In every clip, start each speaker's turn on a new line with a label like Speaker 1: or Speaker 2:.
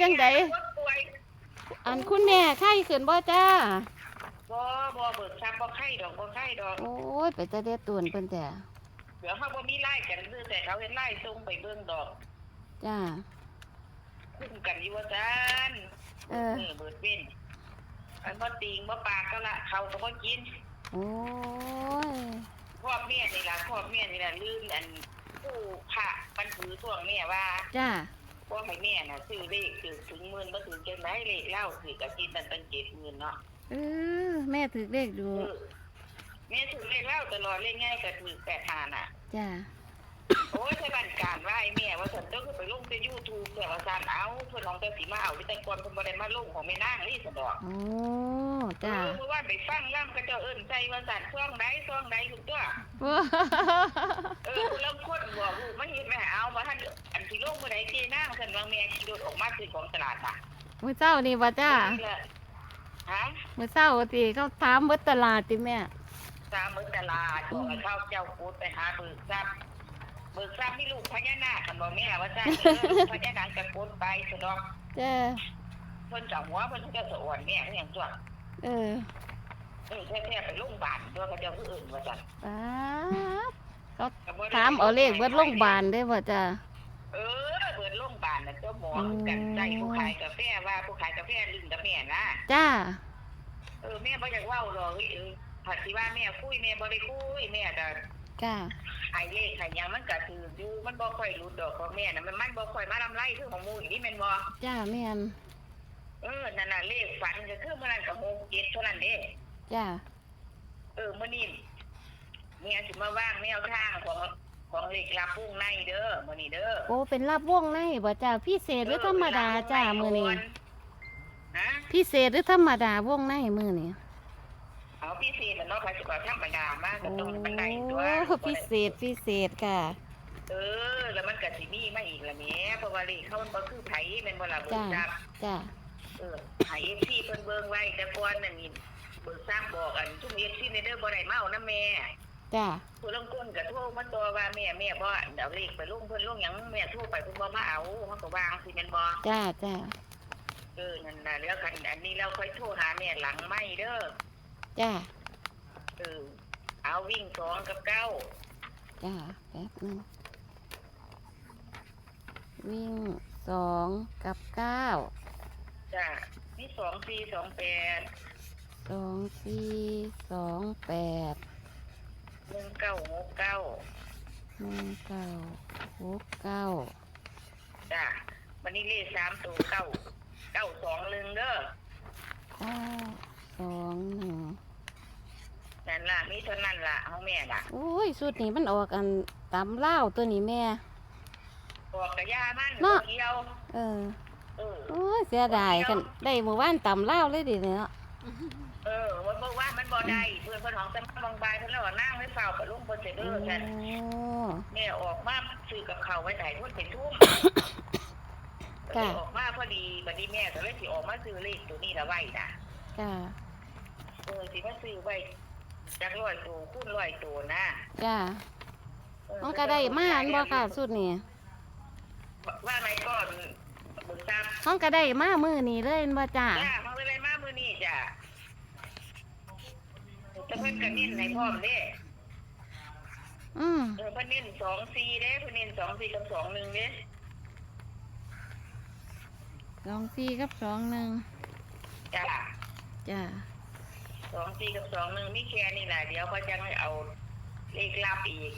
Speaker 1: จังใด
Speaker 2: คนป่วย
Speaker 1: อันคุณแม่ไข้ขึ้นบ่จ้า
Speaker 2: บ่บ่เบิกทรัพย์บ่ไข้ดอกบ่ไข้ดอก
Speaker 1: โอ้ย ไปจะได้ตุนเพิ่นแต่
Speaker 2: เดี๋ยวเขาบ่มีไล่กันซื้อแต่เขาเห็นไล่ส่งไปเบิ่งดอก
Speaker 1: จ้า
Speaker 2: คุ้มกันอยู่ว่าซั่น
Speaker 1: เออ
Speaker 2: นี่เบิดเว้นอันบ่ติงบ่ปากก็ละเขาก็บ่กิน
Speaker 1: โอ้ย
Speaker 2: พ่อแม่นี่ล่ะพ่อแม่นี่ล่ะลืมอันผู้พระมันถือช่วงแม่ว่า
Speaker 1: จ้า
Speaker 2: พ่อให้แม่น่ะซื้อเลขถึงถึงหมื่นบ่ถึงจังไดเลขเล่าคือก็กินตั้งเป็น70,000เนาะ
Speaker 1: เออแม่ถือเลขดู
Speaker 2: เออแม่ถือเลขเล่าตลอดเลขง่ายก็ถือ8หาน่ะ
Speaker 1: จ้า
Speaker 2: โอ้ยใช่บันการว่าไอ้แม่ว่าฉันต้องไปลงในยูทูบแต่ว่าฉันเอาเพื่อนน้องเจ้าสีมาเอาวิแต่ก่อนเพิ่นบ่ได้มาลงของแม่นางนี่สะดอก
Speaker 1: โอ้จ้า
Speaker 2: เออเมื่อวานไปฟังล่ำก็เจ้าเอิ้นใจว่าสันช่องใดช่องใดทุกตัว
Speaker 1: โอ้
Speaker 2: เออคนละคนบอกลูกมาเฮ็ดแม่เอาบ่ทันอันที่ลงมื้อใดเจนางฉันว่าแม่ขี่รถออกมาซื้อของตลาดน่ะ
Speaker 1: มื้อเช้านี่บ่จ้า
Speaker 2: นี่แหละฮะ
Speaker 1: มื้อเช้าติเขาถามเบิดตลาดติแม่
Speaker 2: ตามมื้อตลาดบอกให้เข้าเจ้ากูดไปหาเบิกทรัพย์ เบิกทรัพย์มีลูกพญานาคคันบ่แม่ว่าซั่นเออพญานาคจะโกูดไปสะดอก
Speaker 1: จ้า
Speaker 2: เพิ่นจับหัวเพิ่นก็สะอ่อนแม่คือหยังจ้ะ
Speaker 1: เออ
Speaker 2: เออแท้ๆไปโรงบาลตัวเขาเจ้าคืออื่นว่าซั่น
Speaker 1: ป๊าบเขาถามเอาเลขเบิดโรงบาลได้บ่จ้า
Speaker 2: เออเบิดโรงบาลน่ะเจ้าหมอกันใจผู้ขายกาแฟว่าผู้ขายกาแฟลืมกับแม่นะ
Speaker 1: จ้า
Speaker 2: เออแม่บ่อยากเว้าหรอกเออผัดสิว่าแม่คุยแม่บ่ได้คุยแม่ก็
Speaker 1: จ้า
Speaker 2: ไอ้เลขไอ้หยังมันก็ถืออยู่มันบ่ค่อยรู้ดอกของแม่น่ะมันมันบ่ค่อยมาลำไรคือของหมู่อีนี่แม่นบ่
Speaker 1: จ้าแม่น
Speaker 2: เออนั่นน่ะเลขฝันก็คือมื้อนั้นก็6 7เท่านั้นเด้
Speaker 1: จ้า
Speaker 2: เออมื้อนี้แม่สิมาวางแนวทางของของเลขลับวงในเด้อมื้อนี้เด้อ
Speaker 1: โอ้เป็นลาบวงในบ่จ้าพิเศษหรือธรรมดาจ้ามื้อนี้
Speaker 2: ฮะ
Speaker 1: พิเศษหรือธรรมดาวงในมื้อนี้
Speaker 2: เอา พิเศษแล้วเนาะค่ะสิว่าธรรมดามากก็
Speaker 1: โอ้
Speaker 2: ต้องบันไดตัว
Speaker 1: พิเศษพิเศษค่ะ
Speaker 2: เออ แล้วมันก็สิมีมาอีกละแหม่เพราะว่าเลขเขามันบ่คือไผแม่นบ่ล่ะเบิ่ง
Speaker 1: จ้า
Speaker 2: ซับ
Speaker 1: จ้า
Speaker 2: เออไผ FC เพิ่นเบิ่งไว้แต่ก่อนนั่นนี่เบิ่งซับบอกอันทุก FC ในเด้อบ่ได้มาเอานํแม่
Speaker 1: จ้า
Speaker 2: ผู้ลางคนก็โทรมาตัวว่าแม่แม่บ่เอาเลขไปลงเพิ่นลงหยังแม่โทรไปเพิ่นบ่มาเอาเฮาก็วางสิแม่นบ่
Speaker 1: จ้าจ้า
Speaker 2: เออนั่นน่ะแล้วคันอันนี้เราค่อยโทรหาแม่หลังไม่เด้อ
Speaker 1: จ้า
Speaker 2: เออเอาวิ่งสองกับเก้า
Speaker 1: จ้าแป๊บหนึงวิ่งสองกับเก้า
Speaker 2: จ้ะมีสองสี่สองแปด
Speaker 1: สองสี่สองแปด
Speaker 2: หนึ่งเก้าหกเก้า
Speaker 1: หนึ่งเก้าหกเก้า
Speaker 2: จ้ะวันนี้เลขสามตัวเก้าเก้าสองหนึ่งเด้อ
Speaker 1: เก้าส องหนึ่ง
Speaker 2: นั่นล่ะมีเท่านั้นล่ะเอาแม่ล่ะ
Speaker 1: โอ้ยสุดนี้มันออกกันตำเล่าวตัวนี้แม่
Speaker 2: บอกกับยามัน
Speaker 1: เนาะ
Speaker 2: เดียว
Speaker 1: เออ
Speaker 2: เออ
Speaker 1: โอ้ยเสียดายกันได้หมู่บ้านตำเล่าวเลยดิเนาะ
Speaker 2: เออมันบอกว่ามันบ่ได้เพื่อนเพื่อนของสมบางบายเพื่อนแล้วว่านั่งไม่เฝ้ากับลุงเพิ่นเสย
Speaker 1: โอ้
Speaker 2: เด้อฉันแม่ออกมาซื้อกับเขาวไว้ไหนทุ่นเป็นทุ่ม
Speaker 1: จ้ะ
Speaker 2: ออกมาพอดีบัดนี้แม่ก็เลยสิออกมาซื้อเลขตัวนี้ละไว้น่ะ
Speaker 1: จ้า
Speaker 2: เออสิมาซื้อไว้จักร้อยตัวคูณร้อยตัวนะ
Speaker 1: จ้า
Speaker 2: เออ
Speaker 1: มันก็ได้มาอันบ่ค่ะสุดนี้
Speaker 2: ว่าไงก่อนบึงทราบ
Speaker 1: มันก็ได้มามือนี้เลยแม่นบ่จ้า
Speaker 2: จ้ามันเป็นไรมามื้อนี้จ้ะจะเพิ่นก็เน้นให้พร้อมเด้
Speaker 1: อืม
Speaker 2: เออเพิ่นเน้น2 4เด้เพิ่นเน้น2 4กับ2 1เด้
Speaker 1: สองสี่กับสองหนึ่ง
Speaker 2: จ้า
Speaker 1: จ้า
Speaker 2: 2 4กับ2 1มีแค่นี้ล่ะเดี๋ยวเขาจะให้เอาเลขลับอีก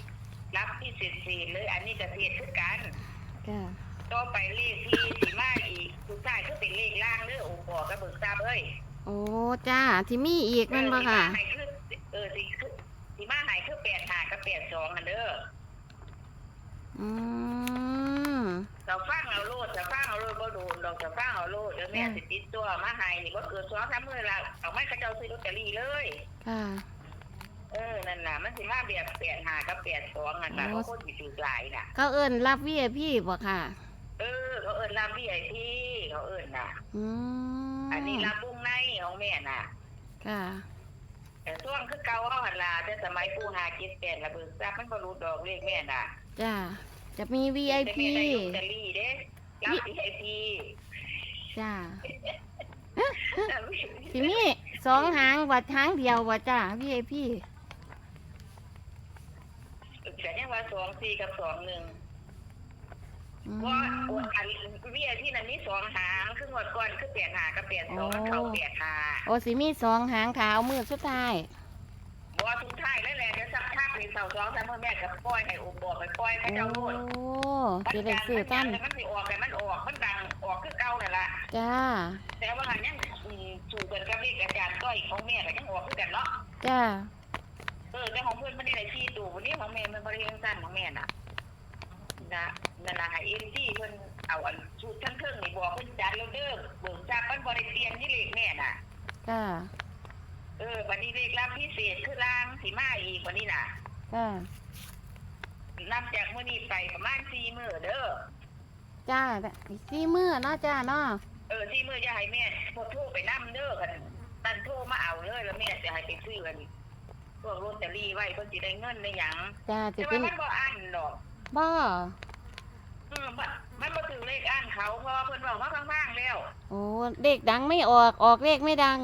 Speaker 2: รับที่สิบสี่เลย อันนี้ก็เทียดคือกัน
Speaker 1: จ้า
Speaker 2: ต่อไปเลขที่สีมาอีกสุดท้ายก็เป็นเลขล่างเด้อโอ้ปอกับเบิกทราบเอ้ย
Speaker 1: โอ้จ้าที่มีอีกแมันบ่ค่ะ
Speaker 2: เออสีมาให้คือเออสีคือสีมาให้คือแปดหากับแปดสองอันเด้อ
Speaker 1: อืม
Speaker 2: เราฟังเอาโลดเราฟังเอาโลดบ่โดนดอกเราฟังเอาโลดเดี๋ยวแม่
Speaker 1: อืม
Speaker 2: สิติดตัวมาให้นี่บ่เกินสองสามมื้อละเอาไม่กระเจ้าซื้อลอตเตอรี่เลย
Speaker 1: ค่ะ
Speaker 2: เออนั่นน่ะมันสิมาแบบแปดหากับแปดสองอันน่ะ
Speaker 1: โอ้
Speaker 2: เขาคนสิถือหลายน่ะ
Speaker 1: เขาเอิ้นรับ VIP บ่ค่ะ
Speaker 2: เออเขาเอิ้นรับ VIP เขาเอิ้นน่ะ
Speaker 1: อืม
Speaker 2: อันนี้รับวงในของแม่น่ะ
Speaker 1: ค่ะ
Speaker 2: แต่ช่วงคือเก่าเฮาหั่นล่ะแต่สมัยปู่หาคิดแปดระเบิดทราบมันบ่รู้ดอกเลขแม่น่ะ
Speaker 1: จ้าจะมี
Speaker 2: แต่
Speaker 1: VIP
Speaker 2: แม่ได้ลอตเตอรี่เด้รับ VIP
Speaker 1: จ้าสิมีสองหางวัดหางเดียววัดจ้าพี่ไอพี่
Speaker 2: แต่ยังว่าสองสี่กับสองหนึ่ง
Speaker 1: อืม
Speaker 2: ว่าอันเวียที่นั่นมีสองหางคือหมดก่อนคือเปลี่ยนหากับเปลี่ยนสอง
Speaker 1: โอ้
Speaker 2: เขาเปลี่ยนหา
Speaker 1: โอ้สิมีสองหางขาวมือสุดท้าย
Speaker 2: ว่าทุกท่ายแล้ว แหละเดี๋ยวสักพักนี่เสาสองสามพ่อแม่กับปล่อยให้อุบอกไปปล่อยให้
Speaker 1: โอ้
Speaker 2: เจ้าโลด
Speaker 1: สิได้ซื้อตั้น
Speaker 2: มันสิออกแต่มันออกมันดังออกคือเก่านั่นล่ะ
Speaker 1: จ้า
Speaker 2: แต่ว่าหันยังอืมสู่กันกับเลขอาจารย์ก้อยของแม่ก็ยังออกคือกันเนาะ
Speaker 1: จ้า
Speaker 2: เออแต่ของเพื่อนมันได้ได้ที่ตู่วันนี้ของแม่มันบริเวณสั้นของแม่น่ะนะนั่นล่ะให้เอ็นจี้เพิ่นเอาอันสูตรทั้งเครื่องนี่บอกเพิ่นจัดแล้วเด้อเบิ่งจากมันบ่ได้เปลี่ยนที่เลขแม่น่ะ
Speaker 1: จ้า
Speaker 2: เออวันนี้เลขรับพิเศษคือล่างสีมาอีกวันนี้น่ะ
Speaker 1: จ้า
Speaker 2: นับจากมื้อนี้ไปประมาณ4มื้อเด้อ
Speaker 1: จ้าอีกสี่มือเนาะจ้าเนาะ
Speaker 2: เออ4มื้ออย่าให้แม่พวกโทรไปนํเด้อกันตันโทรมาเอาเลยแล้วแม่จะให้ไปซื้อกันพวกลอตเตอรี่ไว้เพิ่นสิได้เงินได้หยัง
Speaker 1: จ้าจะ
Speaker 2: แต่
Speaker 1: เป็
Speaker 2: ว่านมันบ่อันดอก
Speaker 1: บ่
Speaker 2: อืมบ่มันบ่ถึงเลขอันเขาเพราะว่าเพิ่นบอกมาข้างๆแล้ว
Speaker 1: โอ้เด็กดังไม่ออกออกเลขไม่ดัง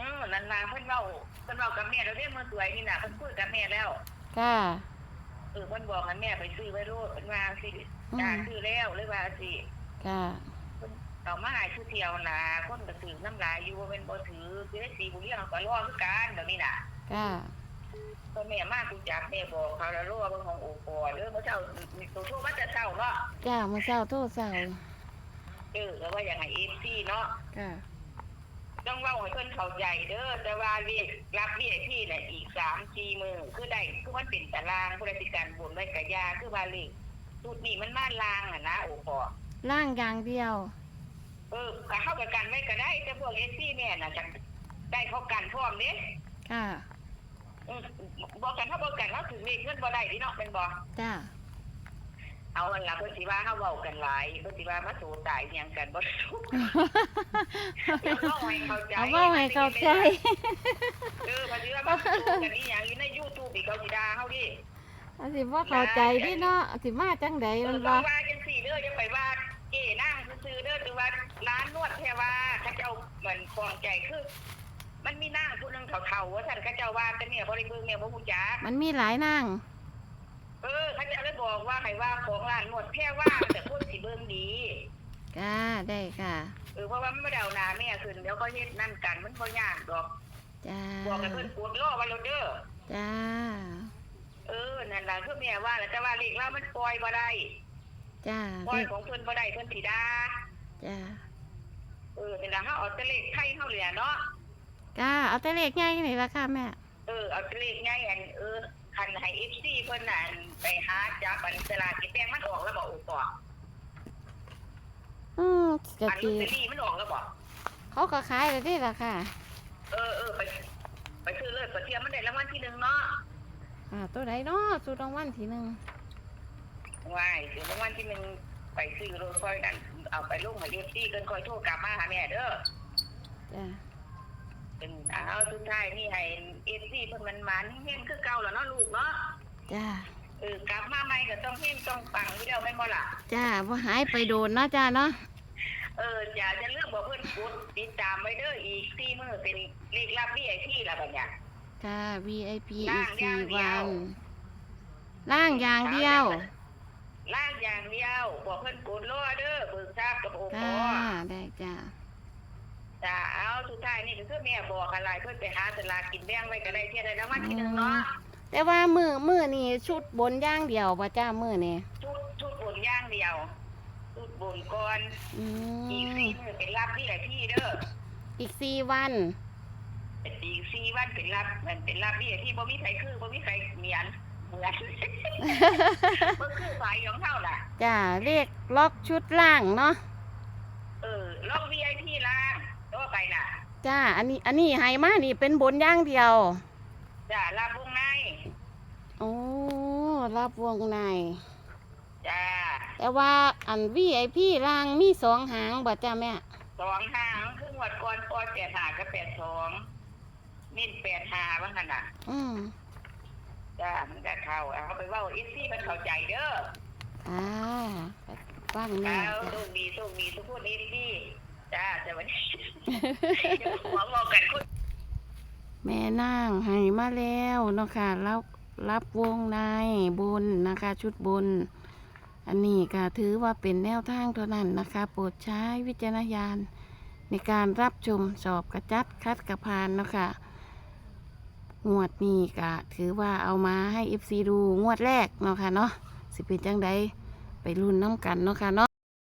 Speaker 2: อืมนั่นล่ะเพิ่นเว้าเพิ่นเว้ากับแม่แล้วเด้มื้อสวยนี่น่ะเพิ่นคุยกับแม่แล้ว
Speaker 1: ค่ะ
Speaker 2: เออเพิ่นบอกให้แม่ไปซื้อไว้โลดเพิ่นว่าสิ
Speaker 1: อื
Speaker 2: จ้ามซื้อแล้วเลยว่าสิ
Speaker 1: ค่ะ
Speaker 2: เอามาให้ผู้เที่ยวนะคนก็ถือน้ำลายอยู่ว่าเป็นบ่ถือคือได้สีบุเรียงก็รอคือกันเดี๋ยวนี้น่ะ
Speaker 1: ค่ะ
Speaker 2: พ่อแม่มากูจักแม่บอกเขาแล้วรอเบิ่งของโอปอเด้อเมื่อเช้ามีตัวโทรมาแต่เช้าเนาะ
Speaker 1: จ้ามื่อเช้าโทษเช้า
Speaker 2: เออแล้วว่าอย่างไง FC เนาะ
Speaker 1: ค่ะ
Speaker 2: ต้องเว้าให้เพิ่นเข้าใจเด้อแต่ว่าเรียกรับ VIP น่ะอีก3 4มื้อคือได้คือมันเป็นตารางผู้ใดสิการบุญไว้กะยาคือว่าเลขสูตรนี้มันมาลางอะนะโอปอ
Speaker 1: ล่างอย่างเดียว
Speaker 2: เออก็เข้ากับกันไว้ก็ได้แต่พวก FC แม่น่ะจะได้เข้ากันพร้อมเด้
Speaker 1: ค่ะ
Speaker 2: อืมบอกกันถ้าบอกกันเขาถึงเลขเงินบ่ได้ดิเนาะเป็นบ่
Speaker 1: จ้า
Speaker 2: เอาอันละเพิ่นสิว่าเฮาเว้ากันหลายเพิ่นสิว่ามาสู้ตายอิหยังกันบ่สู้เดี๋ยวเว้าให้เข้าใจ
Speaker 1: เอาเว่าให้เข้าใจ
Speaker 2: เออเพิ่นสิว่ามาสู้กันอีหยังอยู่ใน YouTube อีกเขาสิด่าเฮาดิ
Speaker 1: อาสิว่าเข้าใจเดิเนาะสิมาจังใด
Speaker 2: เอ
Speaker 1: มั
Speaker 2: อนต้
Speaker 1: บ่
Speaker 2: องว่าจังซี่เด้ออย่าไปว่าเก้นางซื่อๆเด้อหรือว่าร้านนวดแท้ว่าเขาเจ้าเหมือนฟองใจคือ มันมีนางผู้หนึงเฒ่าๆว่าซั่นเขาเจ้าว่าแต่เนี่ยบ่ได้เบิ่งเนี่ยบ่ฮู้จัก
Speaker 1: มันมีหลายนาง
Speaker 2: เออเขาเจ้าเลยบอกว่าให้ว่าของร้านนวดแท้ว่าแต่คนสิเบิ่งดี
Speaker 1: ค่ะได้ค่ะ
Speaker 2: เออเพราะว่ามันไม่ได้เอาหนาแม่ขึ้นเดี๋ยวก็เฮ็ดนั่นกันมันบ่ยากดอก
Speaker 1: จ้า
Speaker 2: บอกให้เพิ่นปวดล้อไว้แล้วเด้อ
Speaker 1: จ้า
Speaker 2: เออนั่นล่ะคือแม่ว่าแล้วแต่ว่าเลขเรามันปล่อยบ่ได้
Speaker 1: จ้า
Speaker 2: ปล่อย
Speaker 1: เด็ก
Speaker 2: ของเพิ่นบ่ได้เพิ่นสิด่า
Speaker 1: จ้า
Speaker 2: เออนี่ล่ะเฮาเอาแต่เลขไทยเฮาเหลือเนาะ
Speaker 1: จ้าเอาแต่เลขใหญ่นี่ละค่ะแม่
Speaker 2: เออเอาแต่เลขง่ายอันเออ คันให้ FC เพิ่นน่ะอันไปหาจับอันสลากกินแบ่งมันออกแล้วบ่โอ้ปอ
Speaker 1: อืมกะ
Speaker 2: อันลอ
Speaker 1: ตี
Speaker 2: ตเตอรี่มันออกแล้วบ่
Speaker 1: เขาก็ขายแล้วนี่ละค่ะ
Speaker 2: เออเออไปไปซื้อเลยปะเทียมมันได้รางวัลที่หนึ่งเนาะ
Speaker 1: อ่า ตัวไหนเนาะสุดรางวัลที่หนึ่ง
Speaker 2: ว้ายซื้อรางวัลที่หนึ่งไปซื้อรถค่อยนั่นเอาไปลงให้ FC เกินค่อยโทรกลับมาหาแม่เด้อ
Speaker 1: จ้า
Speaker 2: เป็นเอาสุดท้ายนี่ให้เอฟซีเพิ่นมันมันเฮงคือเก่าแล้วเนาะลูกเนาะ
Speaker 1: จ้า
Speaker 2: เออกลับมาใหม่ก็ต้องเฮงต้องปังอยู่แล้วแม่นบ่ล่ะ
Speaker 1: จ้าว่าหายไปโดนเนาะจ้าเนาะ
Speaker 2: เอออย่าจะเลือกบอกเพิ่นกดติดตามไว้เด้ออีก4มื้อเป็นเลขลับ VIP ล่ะบัดเนี้ย
Speaker 1: ค่ะ VIP อี
Speaker 2: ล่ากงอ
Speaker 1: สี่
Speaker 2: ย่างเดี
Speaker 1: วั
Speaker 2: ยว
Speaker 1: นล่างอย่างเดียว
Speaker 2: ล่างอย่างเดียว บอกเพิ่นกดรอเด้อเบิกทราบกับโอป
Speaker 1: ค่ะ
Speaker 2: อ
Speaker 1: ได้จ้า
Speaker 2: จ้าเอาสุดท้ายนี่ก็คือแม่บอกอะไรเพิ่นไปหาสลากกินแบ่งไว้ก็ได้เที่ยได้รางวัลที่หนึ่งเนาะ
Speaker 1: แต่ว่ามือมือนี่ชุดบนอย่างเดียวป่ะจ้ามือนี่
Speaker 2: ชุดชุดบนอย่างเดียวชุดบนก่อน
Speaker 1: อื
Speaker 2: อีก
Speaker 1: ม
Speaker 2: สี่มื้อเป็นรับ VIP เด้อ
Speaker 1: อีกสี่วัน
Speaker 2: เป็นอีกสี่วันเป็นรับมันเป็นรับนี่ที่บ่มีใครคือบ่มีใครเหมียนเหมือนบ่คือสายของเฮาล่ะ
Speaker 1: จ้าเลขล็อกชุดล่างเนาะ
Speaker 2: เออลอง VIP ล่ะตัวไปน่ะ
Speaker 1: จ้า อันนี้อันนี้ให้มานี่เป็นบนอย่างเดียว
Speaker 2: จ้าลาบวงใน
Speaker 1: โอ้รับวงใน
Speaker 2: จ้า
Speaker 1: แต่ว่าอัน VIP ล่างมีสองหางบ่จ้าแม่
Speaker 2: สองหางครึ่งวัดก่อนปอแปดหากับแปดสองนิ่นแปดหาว่างั้นน่ะ
Speaker 1: อืม
Speaker 2: จ้ามันก็เข้าเอาไปเว้าอีซี่มันเข้าใจเด้อ
Speaker 1: อ่าฟัง
Speaker 2: ค
Speaker 1: แน่
Speaker 2: รับ
Speaker 1: จ้ะ
Speaker 2: โชคดีโชคดีทุกคนเอฟซี จ้าแต่วันนี้เดี๋ยวหัวบอกกันคน
Speaker 1: แม่นางให้มาแล้วเนาะค่ะรับรับวงในบนนะคะ ชุดบน อันนี้ก็ถือว่าเป็นแนวทางเท่านั้นนะคะ โปรดใช้วิจารณญาณในการรับชมสอบกระจัดคัดกระพานเนาะค่ะงวดนี้ก็ถือว่าเอามาให้ FC ดูงวดแรกเนาะค่ะเนาะสิเป็นจังใดไปรุ่นน้ำกันเนาะค่ะเนาะ